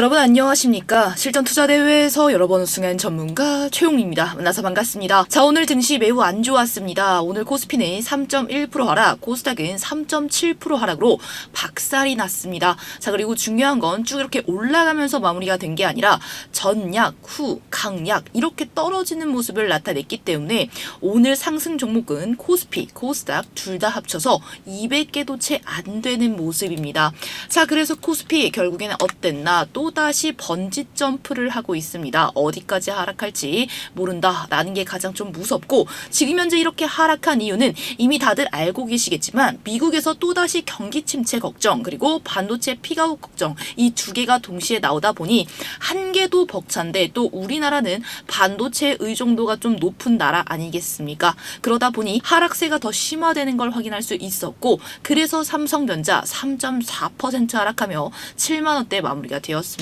여러분 안녕하십니까? 실전 투자 대회에서 여러 번 우승한 전문가 최용입니다. 만나서 반갑습니다. 자 오늘 증시 매우 안 좋았습니다. 오늘 코스피는 3.1% 하락, 코스닥은 3.7% 하락으로 박살이 났습니다. 자 그리고 중요한 건 쭉 이렇게 올라가면서 마무리가 된 게 아니라 전약, 후, 강약 이렇게 떨어지는 모습을 나타냈기 때문에 오늘 상승 종목은 코스피, 코스닥 둘 다 합쳐서 200개도 채 안 되는 모습입니다. 자 그래서 코스피 결국에는 어땠나 또 다시 번지 점프를 하고 있습니다. 어디까지 하락할지 모른다라는 게 가장 좀 무섭고 지금 현재 이렇게 하락한 이유는 이미 다들 알고 계시겠지만 미국에서 또다시 경기 침체 걱정 그리고 반도체 피가웃 걱정 이 두 개가 동시에 나오다 보니 한 개도 벅찬데 또 우리나라는 반도체 의존도가 좀 높은 나라 아니겠습니까? 그러다 보니 하락세가 더 심화되는 걸 확인할 수 있었고 그래서 삼성전자 3.4% 하락하며 7만 원대 마무리가 되었습니다.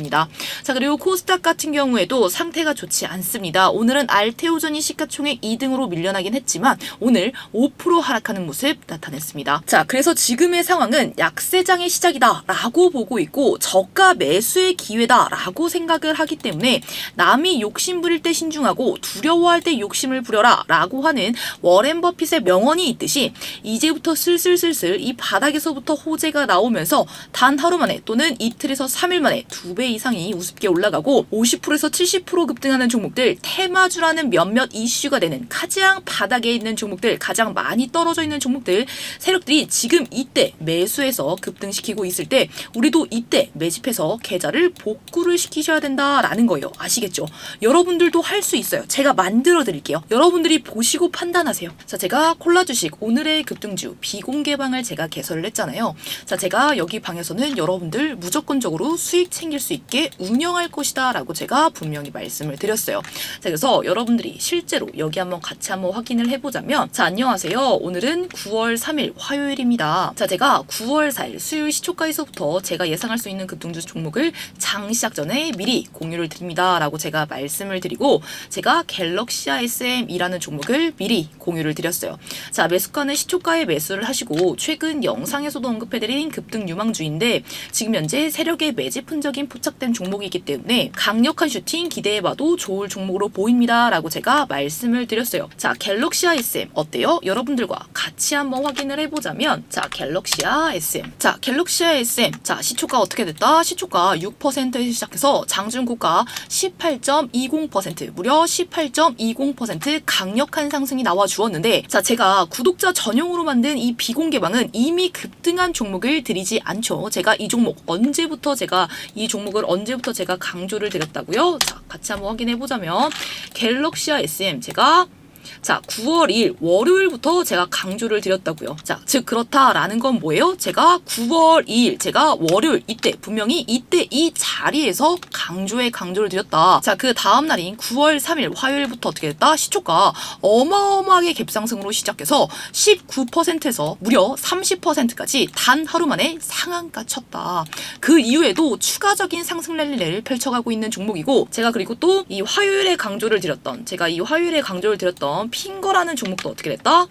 자 그리고 코스닥 같은 경우에도 상태가 좋지 않습니다. 오늘은 알테오전이 시가총액 2등으로 밀려나긴 했지만 오늘 5% 하락하는 모습 나타냈습니다. 자 그래서 지금의 상황은 약세장의 시작이다라고 보고 있고 저가 매수의 기회다라고 생각을 하기 때문에 남이 욕심 부릴 때 신중하고 두려워할 때 욕심을 부려라라고 하는 워렌 버핏의 명언이 있듯이 이제부터 슬슬슬슬 이 바닥에서부터 호재가 나오면서 단 하루 만에 또는 이틀에서 3일 만에 두배 이상이 우습게 올라가고 50%에서 70% 급등하는 종목들 테마주라는 몇몇 이슈가 되는 가장 바닥에 있는 종목들 가장 많이 떨어져 있는 종목들 세력들이 지금 이때 매수해서 급등시키고 있을 때 우리도 이때 매집해서 계좌를 복구를 시키셔야 된다라는 거예요. 아시겠죠? 여러분들도 할 수 있어요. 제가 만들어 드릴게요. 여러분들이 보시고 판단하세요. 자, 제가 콜라 주식 오늘의 급등주 비공개 방을 제가 개설을 했잖아요. 자, 제가 여기 방에서는 여러분들 무조건적으로 수익 챙길 수 있게 운영할 것이다 라고 제가 분명히 말씀을 드렸어요. 자, 그래서 여러분들이 실제로 여기 한번 같이 한번 확인을 해보자면 자, 안녕하세요. 오늘은 9월 3일 화요일입니다. 자, 제가 9월 4일 수요일 시초가에서부터 제가 예상할 수 있는 급등주 종목을 장 시작 전에 미리 공유를 드립니다 라고 제가 말씀을 드리고 제가 갤럭시 ISM이라는 종목을 미리 공유를 드렸어요. 자, 매수가는 시초가에 매수를 하시고 최근 영상에서도 언급해드린 급등 유망주인데 지금 현재 세력의 매집 흔적인 포착된 종목이기 때문에 강력한 슈팅 기대해봐도 좋을 종목으로 보입니다 라고 제가 말씀을 드렸어요. 자, 갤럭시 ISM 어때요? 여러분들과 같이 한번 확인을 해보자면 자, 갤럭시 ISM 자, 갤럭시 ISM 자, 시초가 어떻게 됐다? 시초가 6%에서 시작해서 장중고가 18.20% 무려 18.20% 강력한 상승이 나와 주었는데 자 제가 구독자 전용으로 만든 이 비공개방은 이미 급등한 종목을 드리지 않죠 제가 이 종목 언제부터 제가 이 종목 을 언제부터 제가 강조를 드렸다고요? 자 같이 한번 확인해 보자면 갤럭시아 SM 제가 자, 9월 2일 월요일부터 제가 강조를 드렸다고요. 자, 즉 그렇다라는 건 뭐예요? 제가 9월 2일 제가 월요일 이때 분명히 이때 이 자리에서 강조에 강조를 드렸다. 자, 그 다음 날인 9월 3일 화요일부터 어떻게 됐다? 시초가 어마어마하게 갭상승으로 시작해서 19%에서 무려 30%까지 단 하루 만에 상한가 쳤다. 그 이후에도 추가적인 상승 랠리를 펼쳐가고 있는 종목이고 제가 그리고 또 이 화요일에 강조를 드렸던 제가 이 화요일에 강조를 드렸던 핑거라는 종목도 어떻게 됐다?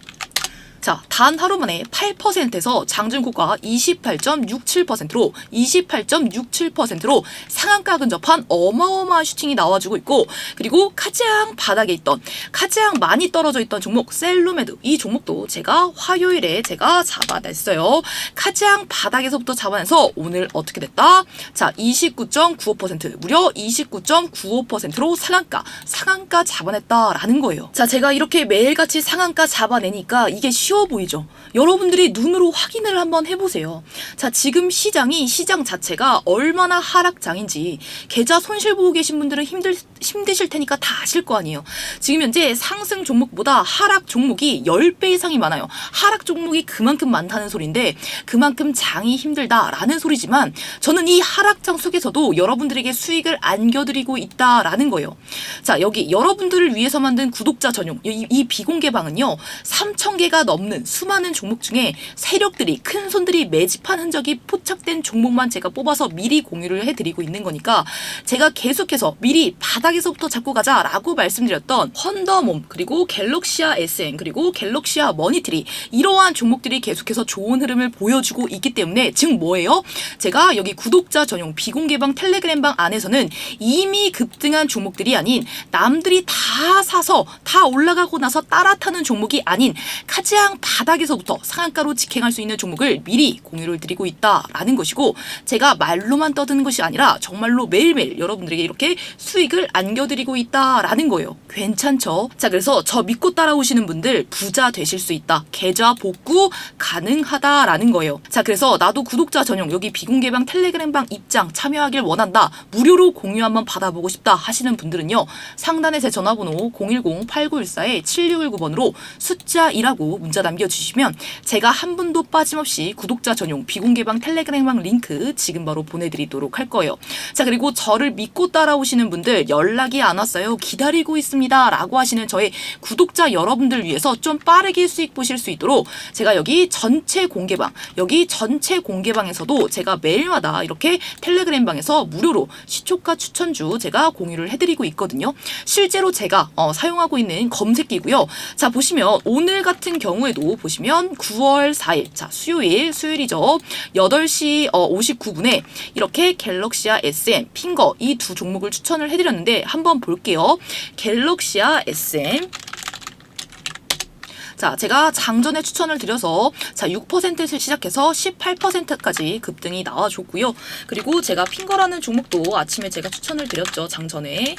자, 단 하루 만에 8%에서 장중고가 28.67%로 28.67%로 상한가 근접한 어마어마한 슈팅이 나와주고 있고 그리고 가장 바닥에 있던 가장 많이 떨어져 있던 종목 셀루메드 이 종목도 제가 화요일에 제가 잡아냈어요. 가장 바닥에서부터 잡아내서 오늘 어떻게 됐다? 자, 29.95% 무려 29.95%로 상한가 상한가 잡아냈다라는 거예요. 자, 제가 이렇게 매일같이 상한가 잡아내니까 이게 쉬워 보이죠? 여러분들이 눈으로 확인을 한번 해보세요. 자, 지금 시장이 시장 자체가 얼마나 하락장인지 계좌 손실 보고 계신 분들은 힘들 힘드실 테니까 다 아실 거 아니에요. 지금 현재 상승 종목보다 하락 종목이 10배 이상이 많아요. 하락 종목이 그만큼 많다는 소리인데 그만큼 장이 힘들다라는 소리지만 저는 이 하락장 속에서도 여러분들에게 수익을 안겨드리고 있다라는 거예요. 자, 여기 여러분들을 위해서 만든 구독자 전용 이, 이 비공개 방은요. 3,000개가 넘 없는 수많은 종목 중에 세력들이 큰 손들이 매집한 흔적이 포착된 종목만 제가 뽑아서 미리 공유를 해드리고 있는 거니까 제가 계속해서 미리 바닥에서부터 잡고 가자라고 말씀드렸던 헌더몸 그리고 갤럭시아 SN 그리고 갤럭시아 머니트리 이러한 종목들이 계속해서 좋은 흐름을 보여주고 있기 때문에 즉 뭐예요? 제가 여기 구독자 전용 비공개방 텔레그램방 안에서는 이미 급등한 종목들이 아닌 남들이 다 사서 다 올라가고 나서 따라 타는 종목이 아닌 가장 바닥에서부터 상한가로 직행할 수 있는 종목을 미리 공유를 드리고 있다라는 것이고 제가 말로만 떠드는 것이 아니라 정말로 매일매일 여러분들에게 이렇게 수익을 안겨드리고 있다라는 거예요. 괜찮죠? 자 그래서 저 믿고 따라오시는 분들 부자 되실 수 있다. 계좌 복구 가능하다라는 거예요. 자 그래서 나도 구독자 전용 여기 비공개방 텔레그램방 입장 참여하길 원한다. 무료로 공유 한번 받아보고 싶다 하시는 분들은요. 상단에 제 전화번호 010-8914-7619번으로 숫자 2라고 문자 남겨주시면 제가 한 분도 빠짐없이 구독자 전용 비공개방 텔레그램방 링크 지금 바로 보내드리도록 할 거예요. 자 그리고 저를 믿고 따라오시는 분들 연 락이 안 왔어요. 기다리고 있습니다. 라고 하시는 저의 구독자 여러분들 위해서 좀 빠르게 수익 보실 수 있도록 제가 여기 전체 공개방 여기 전체 공개방에서도 제가 매일마다 이렇게 텔레그램 방에서 무료로 시초가 추천주 제가 공유를 해드리고 있거든요. 실제로 제가 어, 사용하고 있는 검색기고요. 자 보시면 오늘 같은 경우에도 보시면 9월 4일 자 수요일 수요일이죠. 8시 어, 59분에 이렇게 갤럭시아 SM 핑거 이 두 종목을 추천을 해드렸는데 한번 볼게요. 갤럭시아 SM 자, 제가 장전에 추천을 드려서 자, 6%를 시작해서 18%까지 급등이 나와줬고요. 그리고 제가 핑거라는 종목도 아침에 제가 추천을 드렸죠. 장전에.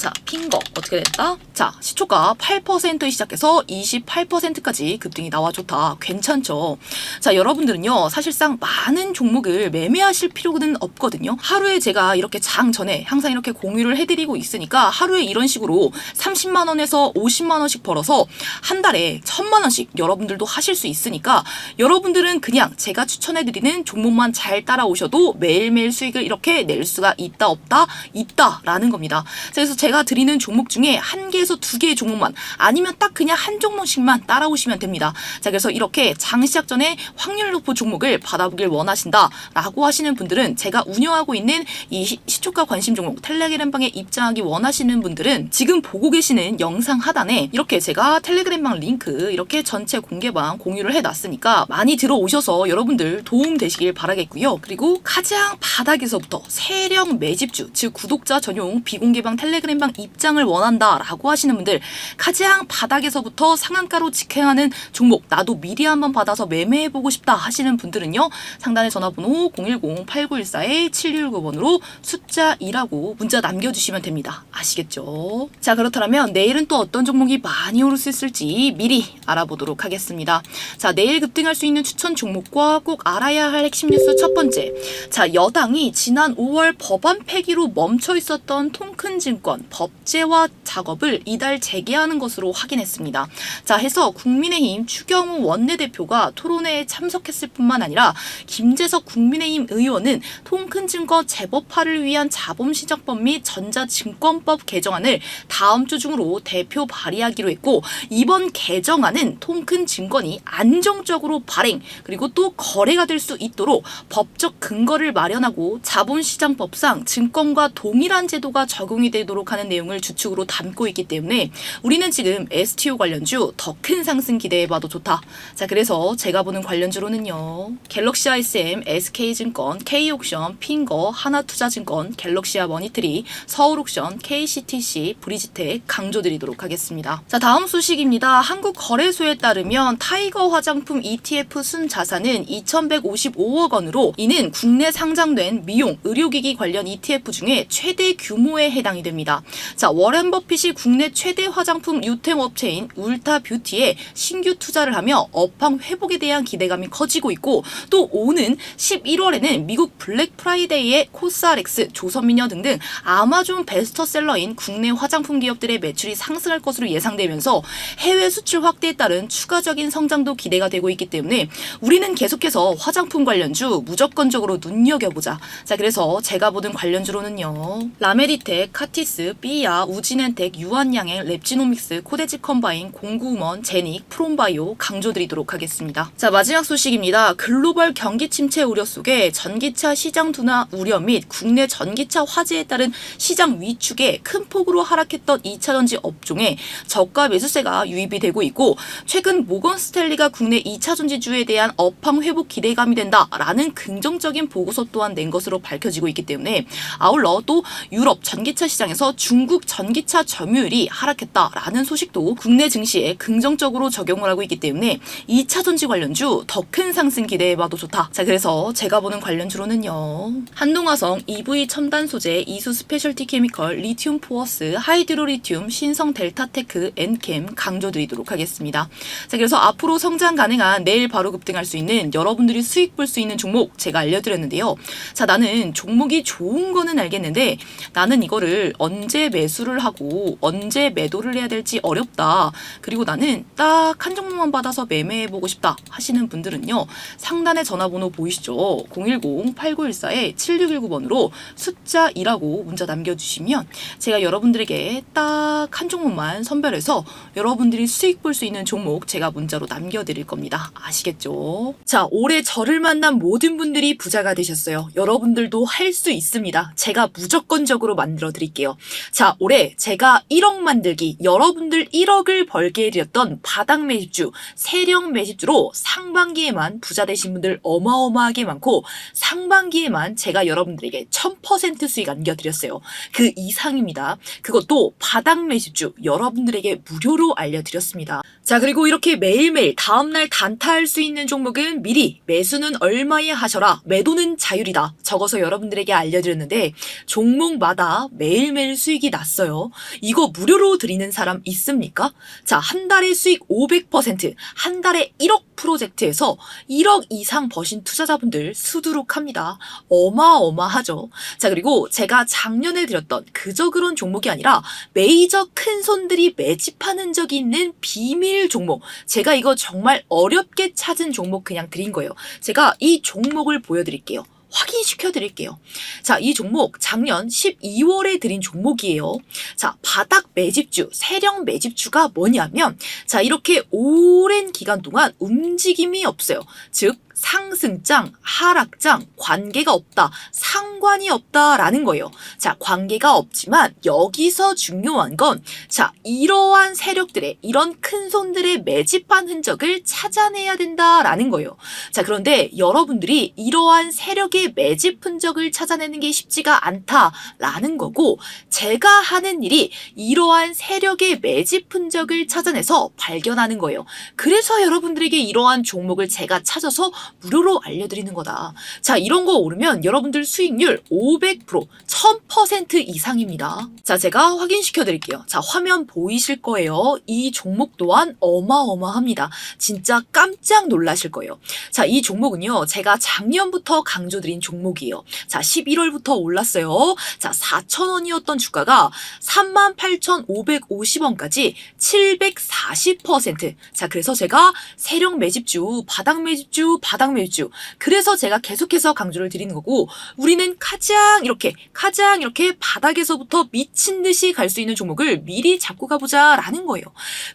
자, 핑거 어떻게 됐다? 자, 시초가 8% 시작해서 28%까지 급등이 나와줬다. 괜찮죠? 자, 여러분들은요, 사실상 많은 종목을 매매하실 필요는 없거든요. 하루에 제가 이렇게 장 전에 항상 이렇게 공유를 해드리고 있으니까 하루에 이런 식으로 30만 원에서 50만 원씩 벌어서 한 달에 1000만 원씩 여러분들도 하실 수 있으니까 여러분들은 그냥 제가 추천해드리는 종목만 잘 따라오셔도 매일매일 수익을 이렇게 낼 수가 있다 없다 있다라는 겁니다. 그래서 제가 드리는 종목 중에 한 개에서 두 개의 종목만 아니면 딱 그냥 한 종목씩만 따라오시면 됩니다. 자 그래서 이렇게 장 시작 전에 확률 높은 종목을 받아보길 원하신다라고 하시는 분들은 제가 운영하고 있는 이 시- 시초가 관심 종목 텔레그램 방에 입장하기 원하시는 분들은 지금 보고 계시는 영상 하단에 이렇게 제가 텔레그램 방 링크 이렇게 전체 공개방 공유를 해놨으니까 많이 들어오셔서 여러분들 도움 되시길 바라겠고요. 그리고 가장 바닥에서부터 세력 매집주 즉 구독자 전용 비공개방 텔레그램 방 입장을 원한다라고 하시는 분들 가장 바닥에서부터 상한가로 직행하는 종목 나도 미리 한번 받아서 매매해보고 싶다 하시는 분들은요 상단에 전화번호 010-8914-7619번으로 숫자 2라고 문자 남겨주시면 됩니다. 아시겠죠? 자 그렇다면 내일은 또 어떤 종목이 많이 오를 수 있을지 미리 알아보도록 하겠습니다. 자 내일 급등할 수 있는 추천 종목과 꼭 알아야 할 핵심 뉴스 첫 번째. 자 여당이 지난 5월 법안 폐기로 멈춰 있었던 통큰 증권 법제화 작업을 이달 재개하는 것으로 확인했습니다. 자 해서 국민의힘 추경호 원내대표가 토론회에 참석했을 뿐만 아니라 김재석 국민의힘 의원은 통큰증권 재법화를 위한 자본시장법 및 전자증권법 개정안을 다음 주 중으로 대표 발의하기로 했고 이번 개정안은 통큰 증권이 안정적으로 발행 그리고 또 거래가 될 수 있도록 법적 근거를 마련하고 자본시장법상 증권과 동일한 제도가 적용이 되도록 하는 내용을 주축으로 담고 있기 때문에 우리는 지금 STO 관련주 더 큰 상승 기대해봐도 좋다. 자 그래서 제가 보는 관련주로는요. 갤럭시아 SM, SK증권, K옥션, 핑거, 하나투자증권, 갤럭시아 머니트리, 서울옥션, KCTC, 브리지텍 강조드리도록 하겠습니다. 자 다음 소식입니다. 한국거래소에 따르면 타이거 화장품 ETF 순 자산은 2,155억 원으로 이는 국내 상장된 미용, 의료기기 관련 ETF 중에 최대 규모에 해당이 됩니다. 자, 워렌 버핏이 국내 최대 화장품 유통 업체인 울타 뷰티에 신규 투자를 하며 업황 회복에 대한 기대감이 커지고 있고 또 오는 11월에는 미국 블랙 프라이데이에 코스알엑스, 조선미녀 등등 아마존 베스트셀러인 국내 화장품 기업들의 매출이 상승할 것으로 예상되면서 해외 수출 확대에 따른 추가적인 성장도 기대가 되고 있기 때문에 우리는 계속해서 화장품 관련주 무조건적으로 눈여겨보자. 자, 그래서 제가 보는 관련주로는요. 라메디텍, 카티스, 텍스, 삐야, 우진엔텍, 유한양행, 랩지노믹스, 코데지 컴바인, 공구먼, 제닉, 프롬바이오 강조드리도록 하겠습니다. 자 마지막 소식입니다. 글로벌 경기 침체 우려 속에 전기차 시장 둔화 우려 및 국내 전기차 화재에 따른 시장 위축에 큰 폭으로 하락했던 2차전지 업종에 저가 매수세가 유입이 되고 있고 최근 모건 스탠리가 국내 2차전지주에 대한 업황 회복 기대감이 된다라는 긍정적인 보고서 또한 낸 것으로 밝혀지고 있기 때문에 아울러 또 유럽 전기차 시장에서 중국 전기차 점유율이 하락했다라는 소식도 국내 증시에 긍정적으로 적용을 하고 있기 때문에 2차 전지 관련주 더 큰 상승 기대해봐도 좋다. 자 그래서 제가 보는 관련주로는요. 한동화성 EV 첨단 소재 이수 스페셜티 케미컬 리튬 포어스 하이드로 리튬 신성 델타테크 엔캠 강조드리도록 하겠습니다. 자 그래서 앞으로 성장 가능한 내일 바로 급등할 수 있는 여러분들이 수익 볼 수 있는 종목 제가 알려드렸는데요. 자 나는 종목이 좋은 거는 알겠는데 나는 이거를 언제 매수를 하고 언제 매도를 해야 될지 어렵다. 그리고 나는 딱 한 종목만 받아서 매매해보고 싶다 하시는 분들은요. 상단에 전화번호 보이시죠? 010-8914-7619번으로 숫자 2라고 문자 남겨주시면 제가 여러분들에게 딱 한 종목만 선별해서 여러분들이 수익 볼 수 있는 종목 제가 문자로 남겨드릴 겁니다. 아시겠죠? 자, 올해 저를 만난 모든 분들이 부자가 되셨어요. 여러분들도 할 수 있습니다. 제가 무조건적으로 만들어 드릴게요. 자, 올해 제가 1억 만들기, 여러분들 1억을 벌게 해드렸던 바닥 매집주, 세력 매집주로 상반기에만 부자 되신 분들 어마어마하게 많고 상반기에만 제가 여러분들에게 1000% 수익 안겨드렸어요. 그 이상입니다. 그것도 바닥 매집주 여러분들에게 무료로 알려드렸습니다. 자, 그리고 이렇게 매일매일 다음날 단타할 수 있는 종목은 미리 매수는 얼마에 하셔라, 매도는 자율이다. 적어서 여러분들에게 알려드렸는데 종목마다 매일매일 수익이 났어요. 이거 무료로 드리는 사람 있습니까? 자, 한 달에 수익 500%, 한 달에 1억 프로젝트에서 1억 이상 버신 투자자분들 수두룩 합니다. 어마어마하죠. 자, 그리고 제가 작년에 드렸던 그저 그런 종목이 아니라 메이저 큰 손들이 매집하는 적이 있는 비밀 종목. 제가 이거 정말 어렵게 찾은 종목 그냥 드린 거예요. 제가 이 종목을 보여드릴게요. 확인시켜 드릴게요. 자, 이 종목 작년 12월에 드린 종목이에요. 자, 바닥 매집주, 세력 매집주가 뭐냐면 자, 이렇게 오랜 기간 동안 움직임이 없어요. 즉 상승장, 하락장, 관계가 없다, 상관이 없다라는 거예요. 자, 관계가 없지만 여기서 중요한 건, 자, 이러한 세력들의, 이런 큰 손들의 매집한 흔적을 찾아내야 된다라는 거예요. 자, 그런데 여러분들이 이러한 세력의 매집 흔적을 찾아내는 게 쉽지가 않다라는 거고, 제가 하는 일이 이러한 세력의 매집 흔적을 찾아내서 발견하는 거예요. 그래서 여러분들에게 이러한 종목을 제가 찾아서 무료로 알려드리는 거다. 자, 이런 거 오르면 여러분들 수익률 500%, 1000% 이상입니다. 자, 제가 확인시켜 드릴게요. 자, 화면 보이실 거예요. 이 종목 또한 어마어마합니다. 진짜 깜짝 놀라실 거예요. 자, 이 종목은요, 제가 작년부터 강조드린 종목이에요. 자, 11월부터 올랐어요. 자, 4,000원이었던 주가가 38,550원까지 740%. 자, 그래서 제가 세력 매집주, 바닥 매집주, 바닥 매집주. 그래서 제가 계속해서 강조를 드리는 거고, 우리는 가장 이렇게, 가장 이렇게 바닥에서부터 미친 듯이 갈 수 있는 종목을 미리 잡고 가보자라는 거예요.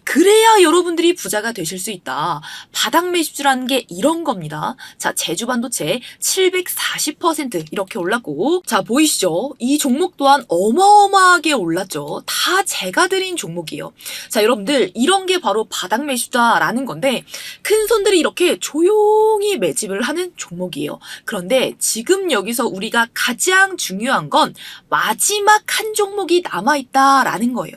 그래야 여러분들이 부자가 되실 수 있다. 바닥 매집주라는 게 이런 겁니다. 자, 제주 반도체 740% 이렇게 올랐고, 자, 보이시죠? 이 종목 또한 어마어마하게 올랐죠. 다 제가 드린 종목이에요. 자, 여러분들, 이런 게 바로 바닥 매집주다라는 건데, 큰 손들이 이렇게 조용히 매집을 하는 종목이에요. 그런데 지금 여기서 우리가 가장 중요한 건 마지막 한 종목이 남아있다라는 거예요.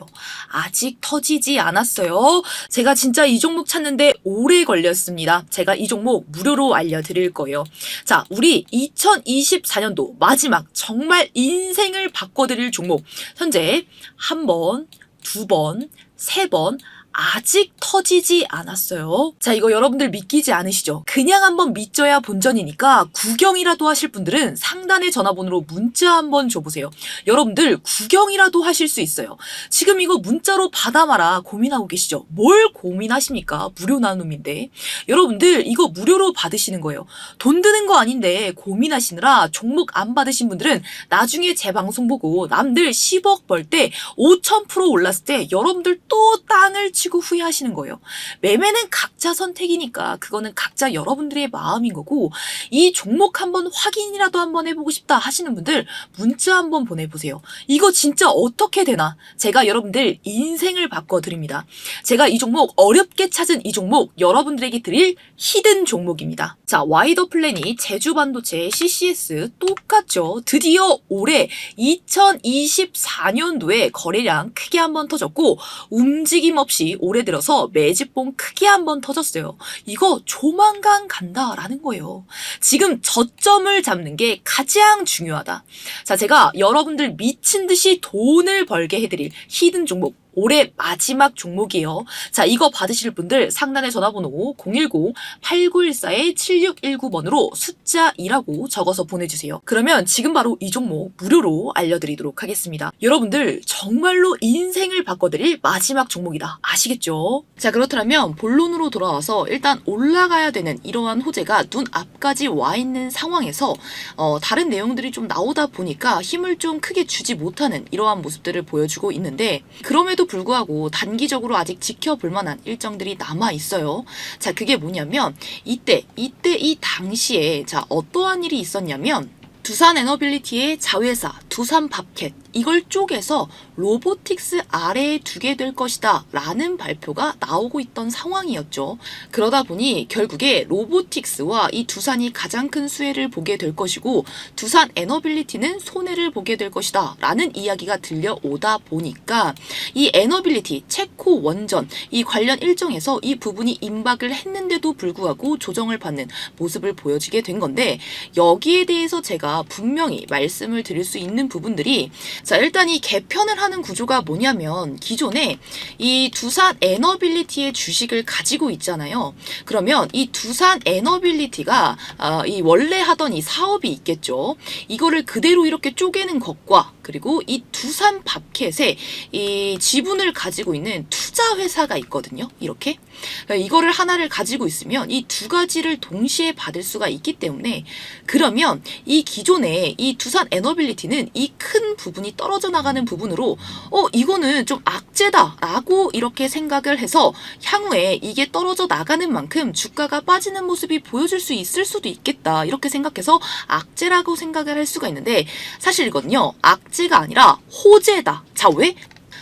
아직 터지지 않았어요. 제가 진짜 이 종목 찾는데 오래 걸렸습니다. 제가 이 종목 무료로 알려드릴 거예요. 자, 우리 2024년도 마지막 정말 인생을 바꿔드릴 종목. 현재 한 번, 두 번, 세 번, 아직 터지지 않았어요. 자, 이거 여러분들 믿기지 않으시죠? 그냥 한번 믿져야 본전이니까 구경이라도 하실 분들은 상단의 전화번호로 문자 한번 줘보세요. 여러분들 구경이라도 하실 수 있어요. 지금 이거 문자로 받아마라 고민하고 계시죠? 뭘 고민하십니까? 무료 나눔인데. 여러분들 이거 무료로 받으시는 거예요. 돈 드는 거 아닌데 고민하시느라 종목 안 받으신 분들은 나중에 제 방송 보고 남들 10억 벌 때 5,000% 올랐을 때 여러분들 또 땅을 치고 후회하시는 거예요. 매매는 각자 선택이니까 그거는 각자 여러분들의 마음인 거고 이 종목 한번 확인이라도 한번 해보고 싶다 하시는 분들 문자 한번 보내보세요. 이거 진짜 어떻게 되나? 제가 여러분들 인생을 바꿔드립니다. 제가 이 종목 어렵게 찾은 이 종목 여러분들에게 드릴 히든 종목입니다. 자, 와이더 플랜이 제주 반도체 CCS 똑같죠. 드디어 올해 2024년도에 거래량 크게 한번 터졌고 움직임 없이 올해 들어서 매집봉 크게 한번 터졌어요. 이거 조만간 간다라는 거예요. 지금 저점을 잡는 게 가장 중요하다. 자, 제가 여러분들 미친 듯이 돈을 벌게 해드릴 히든 종목 올해 마지막 종목이에요. 자, 이거 받으실 분들 상단의 전화번호 010-8914-7619번으로 숫자 2라고 적어서 보내주세요. 그러면 지금 바로 이 종목 무료로 알려드리도록 하겠습니다. 여러분들 정말로 인생을 바꿔드릴 마지막 종목이다. 아시겠죠? 자, 그렇다면 본론으로 돌아와서 일단 올라가야 되는 이러한 호재가 눈 앞까지 와 있는 상황에서 어, 다른 내용들이 좀 나오다 보니까 힘을 좀 크게 주지 못하는 이러한 모습들을 보여주고 있는데 그럼에도 불구하고 단기적으로 아직 지켜볼 만한 일정들이 남아 있어요. 자, 그게 뭐냐면 이때 이때 이 당시에 자 어떠한 일이 있었냐면 두산 에너빌리티의 자회사 두산 밥캣 이걸 쪼개서 로보틱스 아래에 두게 될 것이다 라는 발표가 나오고 있던 상황이었죠. 그러다 보니 결국에 로보틱스와 이 두산이 가장 큰 수혜를 보게 될 것이고 두산 에너빌리티는 손해를 보게 될 것이다 라는 이야기가 들려오다 보니까 이 에너빌리티 체코 원전 이 관련 일정에서 이 부분이 임박을 했는데도 불구하고 조정을 받는 모습을 보여지게 된 건데 여기에 대해서 제가 분명히 말씀을 드릴 수 있는 부분들이 자 일단 이 개편을 하는 구조가 뭐냐면 기존에 이 두산 에너빌리티의 주식을 가지고 있잖아요. 그러면 이 두산 에너빌리티가 아, 이 원래 하던 이 사업이 있겠죠. 이거를 그대로 이렇게 쪼개는 것과 그리고 이 두산 밥캣에 이 지분을 가지고 있는 투자 회사가 있거든요. 이렇게 그러니까 이거를 하나를 가지고 있으면 이 두 가지를 동시에 받을 수가 있기 때문에 그러면 이 기존에 이 두산 에너빌리티는 이 큰 부분이 떨어져 나가는 부분으로 어 이거는 좀 악재다라고 이렇게 생각을 해서 향후에 이게 떨어져 나가는 만큼 주가가 빠지는 모습이 보여줄 수 있을 수도 있겠다 이렇게 생각해서 악재라고 생각을 할 수가 있는데 사실이거든요 악재 가 아니라 호재다 자 왜?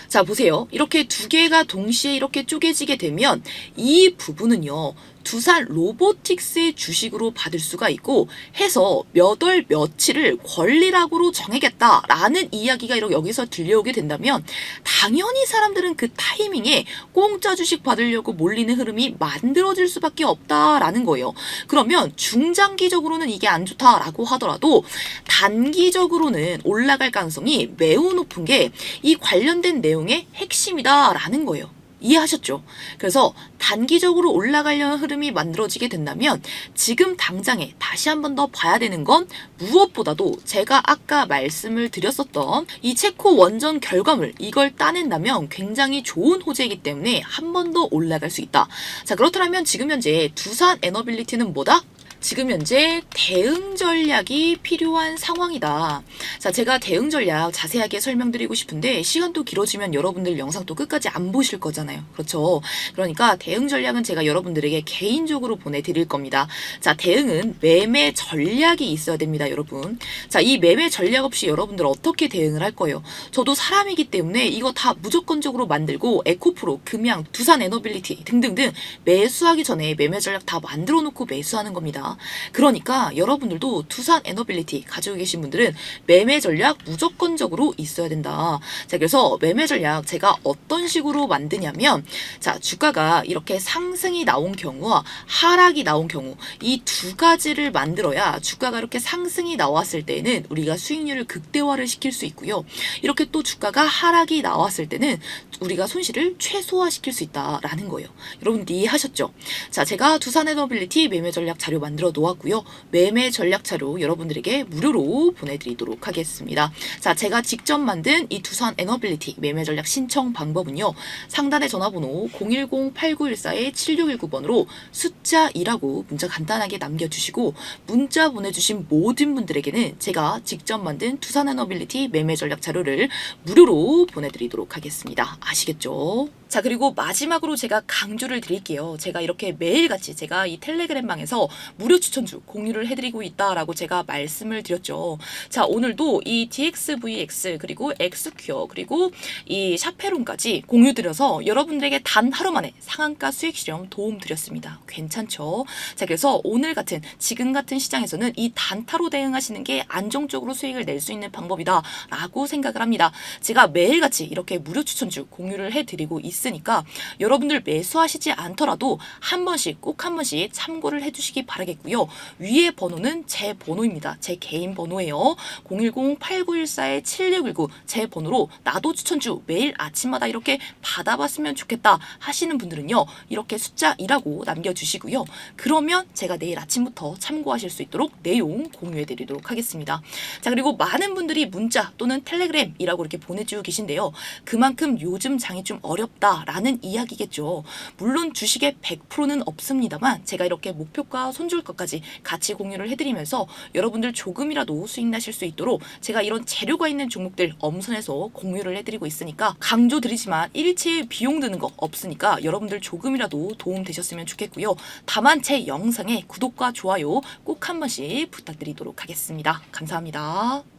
자 보세요 이렇게 두 개가 동시에 이렇게 쪼개지게 되면 이 부분은요 두산 로보틱스의 주식으로 받을 수가 있고 해서 몇 월 며칠을 권리락으로 정하겠다라는 이야기가 이렇게 여기서 들려오게 된다면 당연히 사람들은 그 타이밍에 공짜 주식 받으려고 몰리는 흐름이 만들어질 수밖에 없다라는 거예요. 그러면 중장기적으로는 이게 안 좋다라고 하더라도 단기적으로는 올라갈 가능성이 매우 높은 게 이 관련된 내용의 핵심이다라는 거예요. 이해하셨죠? 그래서 단기적으로 올라가려는 흐름이 만들어지게 된다면 지금 당장에 다시 한 번 더 봐야 되는 건 무엇보다도 제가 아까 말씀을 드렸었던 이 체코 원전 결과물 이걸 따낸다면 굉장히 좋은 호재이기 때문에 한 번 더 올라갈 수 있다. 자 그렇다면 지금 현재 두산 에너빌리티는 뭐다? 지금 현재 대응 전략이 필요한 상황이다. 자, 제가 대응 전략 자세하게 설명드리고 싶은데 시간도 길어지면 여러분들 영상도 끝까지 안 보실 거잖아요. 그렇죠? 그러니까 대응 전략은 제가 여러분들에게 개인적으로 보내드릴 겁니다. 자, 대응은 매매 전략이 있어야 됩니다, 여러분. 자, 이 매매 전략 없이 여러분들 어떻게 대응을 할 거예요? 저도 사람이기 때문에 이거 다 무조건적으로 만들고 에코프로, 금양, 두산 에너빌리티 등등등 매수하기 전에 매매 전략 다 만들어 놓고 매수하는 겁니다. 그러니까 여러분들도 두산 에너빌리티 가지고 계신 분들은 매매 전략 무조건적으로 있어야 된다. 자, 그래서 매매 전략 제가 어떤 식으로 만드냐면 자, 주가가 이렇게 상승이 나온 경우와 하락이 나온 경우 이 두 가지를 만들어야 주가가 이렇게 상승이 나왔을 때는 우리가 수익률을 극대화를 시킬 수 있고요. 이렇게 또 주가가 하락이 나왔을 때는 우리가 손실을 최소화시킬 수 있다라는 거예요. 여러분들 이해하셨죠? 자, 제가 두산 에너빌리티 매매 전략 자료 만들 어 놓았고요. 매매 전략 자료 여러분들에게 무료로 보내드리도록 하겠습니다. 자, 제가 직접 만든 이 두산 에너빌리티 매매 전략 신청 방법은요. 상단의 전화번호 010-8914-7619번으로 숫자 2라고 문자 간단하게 남겨주시고 문자 보내주신 모든 분들에게는 제가 직접 만든 두산 에너빌리티 매매 전략 자료를 무료로 보내드리도록 하겠습니다. 아시겠죠? 자, 그리고 마지막으로 제가 강조를 드릴게요. 제가 이렇게 매일같이 제가 이 텔레그램방에서 무료 추천주 공유를 해드리고 있다라고 제가 말씀을 드렸죠. 자, 오늘도 이 DXVX 그리고 XQ 그리고 이 샤페론까지 공유 드려서 여러분들에게 단 하루 만에 상한가 수익 실험 도움 드렸습니다. 괜찮죠? 자, 그래서 오늘 같은 지금 같은 시장에서는 이 단타로 대응하시는 게 안정적으로 수익을 낼 수 있는 방법이다라고 생각을 합니다. 제가 매일같이 이렇게 무료 추천주 공유를 해드리고 있 으니까 여러분들 매수하시지 않더라도 한 번씩 꼭 한 번씩 참고를 해주시기 바라겠고요. 위에 번호는 제 번호입니다. 제 개인 번호예요. 010-8914-7619 제 번호로 나도 추천주 매일 아침마다 이렇게 받아봤으면 좋겠다 하시는 분들은요. 이렇게 숫자 2라고 남겨주시고요. 그러면 제가 내일 아침부터 참고하실 수 있도록 내용 공유해드리도록 하겠습니다. 자 그리고 많은 분들이 문자 또는 텔레그램이라고 이렇게 보내주고 계신데요. 그만큼 요즘 장이 좀 어렵 다라는 이야기겠죠. 물론 주식의 100%는 없습니다만 제가 이렇게 목표가 손절가까지 같이 공유를 해드리면서 여러분들 조금이라도 수익 나실 수 있도록 제가 이런 재료가 있는 종목들 엄선해서 공유를 해드리고 있으니까 강조드리지만 일체의 비용 드는 거 없으니까 여러분들 조금이라도 도움 되셨으면 좋겠고요. 다만 제 영상에 구독과 좋아요 꼭 한 번씩 부탁드리도록 하겠습니다. 감사합니다.